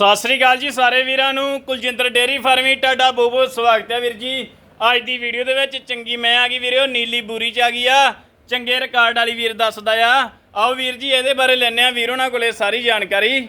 ਸਤਿ ਸ੍ਰੀ ਅਕਾਲ ਜੀ ਸਾਰੇ ਵੀਰਾਂ ਨੂੰ। ਕੁਲਜਿੰਦਰ ਡੇਰੀ ਫਾਰਮੀ ਤੁਹਾਡਾ ਬਹੁਤ ਬਹੁਤ ਸਵਾਗਤ ਹੈ ਵੀਰ ਜੀ। ਅੱਜ ਦੀ ਵੀਡੀਓ ਦੇ ਵਿੱਚ ਚੰਗੀ ਮੈਂ ਆ ਗਈ ਵੀਰਿਓ, ਨੀਲੀ ਬੂਰੀ ਚ ਆ ਗਈ ਆ। ਚੰਗੇ ਰਿਕਾਰਡ ਵਾਲੀ ਵੀਰ ਦੱਸਦਾ ਆ। ਆਓ ਵੀਰ ਜੀ, ਇਹਦੇ ਬਾਰੇ ਲੈਣੇ ਆ ਵੀਰ ਉਹਨਾਂ ਕੋਲੇ ਸਾਰੀ ਜਾਣਕਾਰੀ।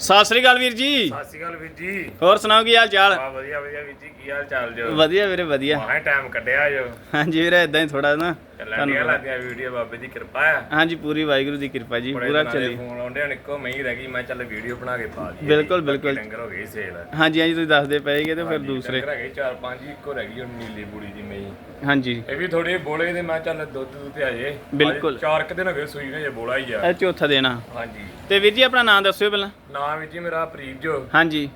ਸਤਿ ਸ੍ਰੀ ਅਕਾਲ ਵੀਰ ਜੀ। ਸਤਿ ਸ਼੍ਰੀ ਅਕਾਲ ਵੀਰ ਜੀ। ਹੋਰ ਸੁਣਾਓ ਕੀ ਹਾਲ ਚਾਲ? ਬਾ ਵਧੀਆ ਵਧੀਆ ਵੀਰ ਜੀ ਕੀ ਹਾਲ ਚਾਲ ਜੋ? ਵਧੀਆ ਵੀਰੇ ਵਧੀਆ। ਮਾਹੇ ਟਾਈਮ ਕੱਢਿਆ ਜੋ। ਹਾਂਜੀ ਵੀਰੇ ਇਦਾਂ ਹੀ ਥੋੜਾ ਨਾ ਚੱਲਣੀਆਂ ਲੱਗਦੀਆਂ ਵੀਡੀਓ ਬਾਬੇ ਦੀ ਕਿਰਪਾ ਹੈ ਹਾਂਜੀ ਪੂਰੀ ਵਾਹਿਗੁਰੂ ਦੀ ਕਿਰਪਾ ਜੀ ਪੂਰਾ ਦੇ ਚੱਲੀ। ਫੋਨ ਆਉਂਦੇ ਹਨ ਇੱਕੋ ਮੈਂ ਹੀ ਰਹਿ ਗਈ ਮੈਂ ਚੱਲ ਵੀਡੀਓ ਬਣਾ ਕੇ ਪਾ ਦਈਏ ਬਿਲਕੁਲ, ਬਿਲਕੁਲ। ਡੰਗਰ ਹੋ ਗਏ ਸੇਲ। ਹਾਂਜੀ ਹਾਂਜੀ ਤੁਸੀਂ ਦੱਸਦੇ ਪਏਗੇ ਤੇ ਫਿਰ ਦੂਸਰੇ। ਡੰਗਰ ਹੈਗੇ ਚਾਰ ਪੰਜ ਹੀ, ਇੱਕੋ ਰਹਿ ਗਈ ਹੁਣ ਨੀਲੀ ਬੂੜੀ ਦੀ ਮਈ ਹਾਂਜੀ। ਇਹ ਵੀ ਥੋੜੀ ਬੋਲੇ ਤੇ ਮੈਂ ਚੱਲ ਦੁੱਧ ਦੁੱਧ ਤੇ ਆ ਜੇ ਬਿਲਕੁਲ। ਚਾਰ ਕੁ ਦਿਨ ਹੋ ਗਏ ਸੂਈ ਨੇ ਜੇ ਬੋਲਾ ਹੀ ਆ। ਇਹ ਚੌਥਾ ਦੇਣਾ। ਹਾਂਜੀ। ਤੇ ਵੀਰ ਜੀ ਆਪਣਾ ਨਾਮ ਦੱਸਿਓ ਪਹਿਲਾਂ। ਨਾਮ ਵੀਰ ਜੀ ਮੇਰਾ ਪ੍ਰੀਤ ਜੋ। ਹਾਂਜੀ।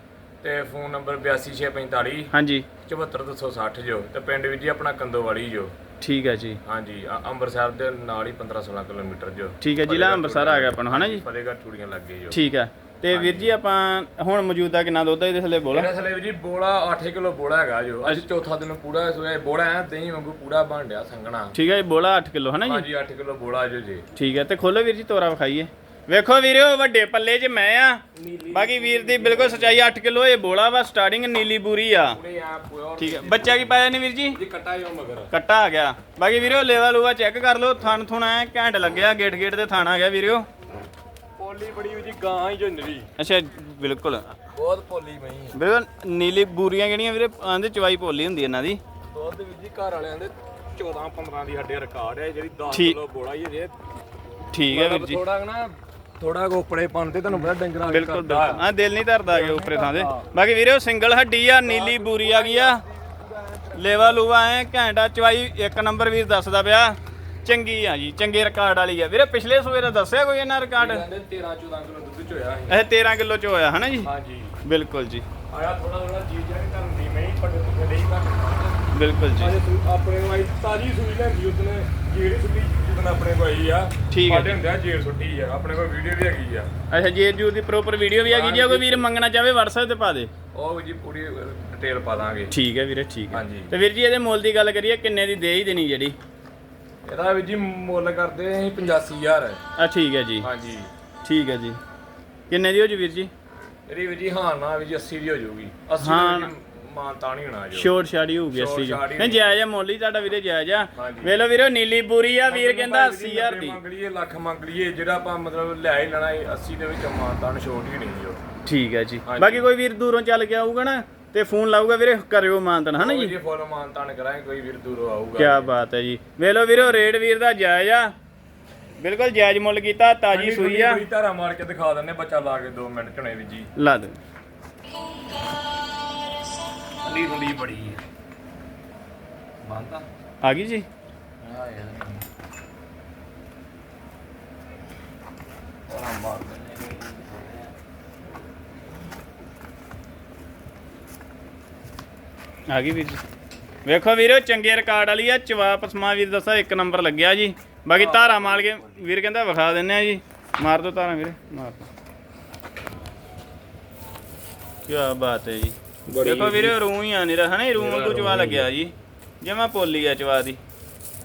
ਤੇ ਫੋਨ ਨੰਬਰ 82645 ਹਾਂਜੀ। 74260 ਜੋ। ਤੇ ਪਿੰਡ ਵੀਰ ਜੀ ਆਪਣਾ ਕੰਦੋਵਾਲੀ ਜੋ। ਠੀਕ ਹੈ ਜੀ। ਹਾਂਜੀ ਅ- ਅੰਮ੍ਰਿਤਸਰ ਦੇ ਨਾਲ ਹੀ 15 16 ਕਿਲੋਮੀਟਰ ਜੋ। ਠੀਕ ਹੈ ਜ਼ਿਲ੍ਹਾ ਅੰਮ੍ਰਿਤਸਰ ਆ ਗਿਆ ਆਪਾਂ ਨੂੰ ਹਨਾ ਜੀ? ਫਤਿਹਗੜ੍ਹ ਚੂੜੀਆਂ ਲੱਗੇ ਜੋ। ਠੀਕ ਹੈ ਤੇ ਵੀਰ ਜੀ ਆਪਾਂ ਹੁਣ ਮੌਜੂਦਾ ਕਿੰਨਾ ਦੁੱਧ ਹੈ ਇਹਦੇ ਥੱਲੇ ਬੋਲਾ? ਮੇਰਾ ਥਲੇ ਜੀ ਬੋਲਾ 8 ਕਿਲੋ ਬੋਲਾ ਹੈਗਾ ਜੋ। ਅੱਜ ਚੌਥਾ ਦਿਨ ਪੂਰਾ ਸੋਇਆ ਬੋਲਾ ਐ ਦਹੀਂ ਵਾਂਗੂ ਪੂਰਾ ਬਣ ਡਿਆ ਸੰਗਣਾ ਠੀਕ ਹੈ ਜੀ ਬੋਲਾ 8 ਕਿਲੋ ਹਨਾ ਜੀ? ਹਾਂਜੀ 8 ਕਿਲੋ ਬੋਲਾ ਜੋ ਜੀ। ਠੀਕ ਹੈ ਤੇ ਖੋਲੋ ਵੀਰ ਜੀ ਤੋਰਾ ਵਿਖਾਈਏ। ਵੇਖੋ ਵੀਰਿਓ ਵੱਡੇ ਪੱਲੇ 'ਚ ਮੈਂ ਆ। ਬਾਕੀ ਵੀਰ ਦੀ ਬਿਲਕੁਲ ਸਚਾਈ 8 ਕਿਲੋ ਇਹ ਬੋਲਾ ਵਾ ਸਟਾਰਟਿੰਗ ਨੀਲੀ ਬੂਰੀ ਆ। ਠੀਕ ਹੈ ਬੱਚਾ ਕੀ ਪਾਇਆ ਨਹੀਂ ਵੀਰ ਜੀ? ਕੱਟਾ ਜੋ ਮਗਰ। ਕੱਟਾ ਆ ਗਿਆ। ਬਾਕੀ ਵੀਰਿਓ ਲੇਵਾ ਲੂਆ ਚੈੱਕ ਕਰ ਲਓ ਥਣ ਥੁਣ ਐ ਘੈਂਟ ਲੱਗਿਆ ਗੇਟ ਗੇਟ ਤੇ ਥਣ ਗਿਆ ਵੀਰਿਓ ਪੋਲੀ ਬੜੀ ਜੀ ਗਾਂ ਹੀ ਜੋ ਨਰੀ ਅੱਛਾ ਬਿਲਕੁਲ। ਬਹੁਤ ਪੋਲੀ ਮਈ ਬਿਲਕੁਲ ਨੀਲੀ ਬੂਰੀਆਂ ਕਿਹੜੀਆਂ ਵੀਰੇ? ਆਂਦੇ ਚਵਾਈ ਭੋਲੀ ਹੁੰਦੀ ਇਹਨਾਂ ਦੀ। ਦੁੱਧ ਵੀ ਜੀ ਘਰ ਵਾਲਿਆਂ ਦੇ 14 15 ਦੀ ਸਾਡੇ ਰਿਕਾਰਡ ਹੈ ਜਿਹੜੀ 10 ਠੀਕ। ਕਿਲੋ ਬੋਲਾ ਹੀ ਜੇ ਠੀਕ ਹੈ ਵੀਰ ਜੀ। ਥੋੜਾ ਨਾ ਥੋੜਾ ਗੋਪੜੇ ਪਾਉਂਦੇ ਤੁਹਾਨੂੰ ਪਤਾ ਡੰਗਰਾਂ ਦੇ ਬਿਲਕੁਲ ਬਿਲਕੁਲ। ਹਾਂ ਦਿਲ ਨਹੀਂ ਧਰਦਾ ਕਿ ਉੱਪਰੇ ਥਾਂ ਦੇ ਬਾਕੀ ਵੀਰੇ ਉਹ ਸਿੰਗਲ ਹੱਡੀ ਆ ਨੀਲੀ ਬੂਰੀ ਆ ਗਈ ਆ। ਲੇਵਾ ਲੂਵਾ ਐ ਘੈਂਟਾ ਚਵਾਈ ਇੱਕ ਨੰਬਰ ਵੀਰ ਦੱਸਦਾ ਪਿਆ। ਚੰਗੀ ਆ ਜੀ ਚੰਗੇ ਰਿਕਾਰਡ ਵਾਲੀ ਆ। ਵੀਰੇ ਪਿਛਲੇ ਦਾ ਦੱਸਿਆ ਕੋਈ ਇਹਨਾਂ ਰਿਕਾਰਡ ਕਹਿੰਦੇ 13 14 ਕਿਲੋ ਦੁੱਧ ਚ ਹੋਇਆ ਸੀ। ਇਹ 13 ਕਿਲੋ ਚ ਹੋਇਆ ਹਨਾ ਜੀ? ਹਾਂਜੀ। ਬਿਲਕੁਲ ਜੀ। ਆਇਆ ਥੋੜਾ ਥੋੜਾ ਚੀਜ਼ ਜਿਹੜੀ ਤੁਹਾਨੂੰ ਦੀ ਮੈਂ ਪੱਟ ਤੇ ਨਹੀਂ ਘੱਟ ਬਿਲਕੁਲ ਜੀ। ਅਜੇ ਸੂ- ਆਪਣੇ ਆਈ ਤਾਜੀ ਸੂਈ ਲੈਂਦੀ ਉਸਨੇ ਜਿਹੜੀ ਸੁੱਟੀ ਜਿੱਦਣ ਆਪਣੇ ਕੋਲ ਆਈ ਆ। ਠੀਕ ਹੈ ਸਾਡੇ ਹੁੰਦੇ ਆ ਜੇਰ ਸੁੱਟੀ ਆ ਆਪਣੇ ਕੋਲ ਵੀਡੀਓ ਵੀ ਹੈਗੀ ਆ। ਅੱਛਾ ਜੀ ਜੂ ਦੀ ਪ੍ਰੋਪਰ ਵੀਡੀਓ ਵੀ ਗਈ ਜੇ ਕੋਈ ਵੀਰ ਮੰਗਣਾ ਚਾਹਵੇ WhatsApp ਤੇ ਪਾ ਦੇ। ਉਹ ਜੀ ਪੂਰੀ ਡਿਟੇਲ ਪਾ ਦਾਂਗੇ। ਠੀਕ ਹੈ ਵੀਰੇ ਠੀਕ ਹੈ। ਹਾਂਜੀ। ਤੇ ਵੀਰ ਜੀ ਇਹਦੇ ਮੁੱਲ ਦੀ ਗੱਲ ਕਰੀਏ ਕਿੰਨੇ ਦੀ ਦੇ ਹੀ ਦੇਣੀ ਜਿਹੜੀ? ਇਹਦਾ ਵੀ ਜੀ ਮੁੱਲ ਕਰਦੇ ਅਸੀਂ 85000 ਆ ਠੀਕ ਹੈ ਜੀ। ਹਾਂਜੀ। ਠੀਕ ਹੈ ਜੀ। ਕਿੰਨੇ ਦੀ ਹੋ ਜੀ ਵੀਰ ਜੀ? ਇਹਦੀ ਵੀ ਜੀ ਹਾਂ ਨਾ ਵੀ ਜੀ 80 ਦੀ ਹੋ ਜਾਊਗੀ 80 ਹਾਂ। ਦੀ ਮਾਂ ਤਾਂ ਨਹੀਂ ਹੋਣਾ ਜੋ। ਸ਼ੋਰਟ ਸ਼ਾੜੀ ਹੋਊਗੀ Short 80 ਜੋ। ਹੀ ਨਹੀਂ ਜਾਇਜ਼ ਆ ਮੁੱਲ ਹੀ ਤੁਹਾਡਾ ਵੀਰੇ ਜਾਇਜ਼ ਆ। ਹਾਂਜੀ। ਵੇਖ ਲਓ ਵੀਰੇ ਨੀਲੀ ਬੂਰੀ ਆ ਵੀਰ ਕਹਿੰਦਾ 80000 ਦੀ। ਮੰਗ ਲਈਏ ਲੱਖ ਮੰਗ ਲਈਏ ਜਿਹੜਾ ਆਪਾਂ ਮਤਲਬ ਲੈ ਹੀ ਲੈਣਾ ਇਹ 80 ਦੇ ਵਿੱਚ ਮਾਂ ਤਾਂ ਛੋਟ ਹੀ ਨਹੀਂ ਜੋ ਠੀਕ ਹੈ ਜੀ। ਹਾਂਜੀ। ਬਾਕੀ ਕੋਈ ਵੀਰ ਦੂਰੋਂ ਚੱਲ ਕੇ ਆਊਗਾ ਨਾ ਤੇ ਫੋਨ ਲਾਊਗਾ ਵੀਰੇ ਕਰਿਓ ਮਾਨਤਨ ਹਨਾ ਜੀ? ਜੀ ਫੁੱਲ ਮਾਨ ਤਾਨ ਕਰਾਂਗੇ ਕੋਈ ਵੀਰ ਦੂਰੋਂ ਆਊਗਾ। ਕੀ ਬਾਤ ਹੈ ਜੀ। ਵੇਖ ਲਓ ਵੀਰੇ ਰੇਟ ਵੀਰ ਦਾ ਜਾਇਜ਼ ਆ। ਬਿਲਕੁਲ ਜਾਇਜ਼ ਮੁੱਲ ਕੀਤਾ ਤਾਜੀ ਸੂਈ ਆ। ਕੋਈ ਧਾਰਾ ਮਾਰ ਕੇ ਦਿਖਾ ਦਿੰਨੇ ਬੱਚਾ ਲਾ ਕੇ 2 ਮਿੰਟ ਝਣੇ ਵੀ ਜੀ। ਲਾ ਦੇ ਠੰਡੀ ਠੰਡੀ ਬੜੀ ਹੈ ਬੰਦਾ ਆ ਗਈ ਜੀ? ਆ ਯਾਰ ਧਾਰਾ ਮਾਰ ਦਿੰਨੇ ਆ ਗਈ ਵੀਰ ਜੀ। ਵੇਖੋ ਵੀਰੋ ਚੰਗੇ ਰਿਕਾਰਡ ਵਾਲੀ ਆ। ਚਵਾ ਪਸਮਾ ਵੀਰ ਦੱਸਾ ਇੱਕ ਨੰਬਰ ਲੱਗਿਆ ਜੀ। ਬਾਕੀ ਧਾਰਾ ਮਾਰ ਕੇ ਵੀਰ ਕਹਿੰਦਾ ਵਿਖਾ ਦਿੰਨੇ ਆ ਜੀ। ਮਾਰ ਦੋ ਧਾਰਾ ਵੀਰੇ ਮਾਰ ਦੋ। ਕੀ ਬਾਤ ਹੈ ਜੀ। ਦੇਖੋ ਵੀਰੇ ਰੂਹ ਹੀ ਆ ਨਹੀਂ ਰਹਾ ਨਾ ਰੂਹ ਵਾਂਗੂ ਚਵਾ ਲੱਗਿਆ ਜੀ। ਜਮਾ ਪੋਲੀ ਆ ਚਵਾ ਦੀ।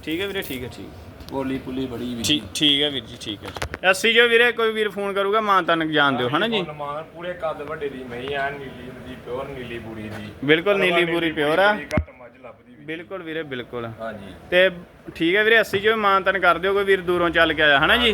ਠੀਕ ਹੈ ਵੀਰੇ ਠੀਕ ਹੈ ਠੀਕ। ਬੋਲੀ ਪੁਲੀ ਬੜੀ ਵੀ। ਠੀਕ ਠੀਕ ਹੈ ਵੀਰ ਜੀ ਠੀਕ ਹੈ। ਅੱਸੀ ਜੋ ਵੀਰੇ ਕੋਈ ਵੀਰ ਫੋਨ ਕਰੂਗਾ ਮਾਂ ਤਨ ਜਾਣ ਦਿਓ ਹਨਾ ਜੀ? ਪੂਰੇ ਕੱਦ ਵੱਡੇ ਦੀ ਮਈ ਆ ਨੀਲੀ ਦੀ ਪਿਓਰ ਨੀਲੀ ਬੂੜੀ ਦੀ। ਬਿਲਕੁਲ ਨੀਲੀ ਪੂਰੀ ਪਿਓਰ ਆ। ਬਿਲਕੁਲ ਵੀਰੇ ਬਿਲਕੁਲ। ਹਾਂਜੀ। ਤੇ ਠੀਕ ਹੈ ਵੀਰੇ 80 ਜੋ ਮਾਨ ਤਨ ਕਰ ਦਿਓ ਕੋਈ ਵੀਰ ਦੂਰੋਂ ਚੱਲ ਕੇ ਆਇਆ ਹਨਾ ਜੀ?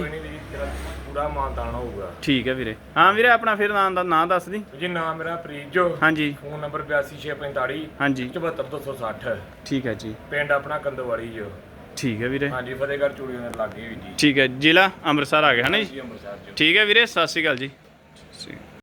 ਪੂਰਾ ਮਾਨ ਤਾਨ ਹੋਊਗਾ। ਠੀਕ ਹੈ ਵੀਰੇ। ਹਾਂ ਵੀਰੇ ਆਪਣਾ ਫਿਰ ਨਾਮ ਦਾ ਨਾਂ ਦੱਸ ਦੀ। ਜੀ ਨਾਮ ਮੇਰਾ ਪ੍ਰੀਤ ਜੋ। ਹਾਂਜੀ। ਫੋਨ ਨੰਬਰ 82645 ਹਾਂਜੀ। 74260 ਠੀਕ ਹੈ ਜੀ। ਪਿੰਡ ਆਪਣਾ ਕੰਦੋਵਾਲੀ ਜੋ। ਠੀਕ ਹੈ ਵੀਰੇ। ਹਾਂਜੀ ਫਤਿਹਗੜ੍ਹ ਚੂੜੀਆਂ ਦੇ ਲਾਗੇ ਵੀ ਜੀ। ਠੀਕ ਹੈ ਜ਼ਿਲ੍ਹਾ ਅੰਮ੍ਰਿਤਸਰ ਆ ਗਿਆ ਜੀ? ਅੰਮ੍ਰਿਤਸਰ ਜੋ। ਠੀਕ ਹੈ ਵੀਰੇ ਸਤਿ ਸ਼੍ਰੀ ਅਕਾਲ ਜੀ।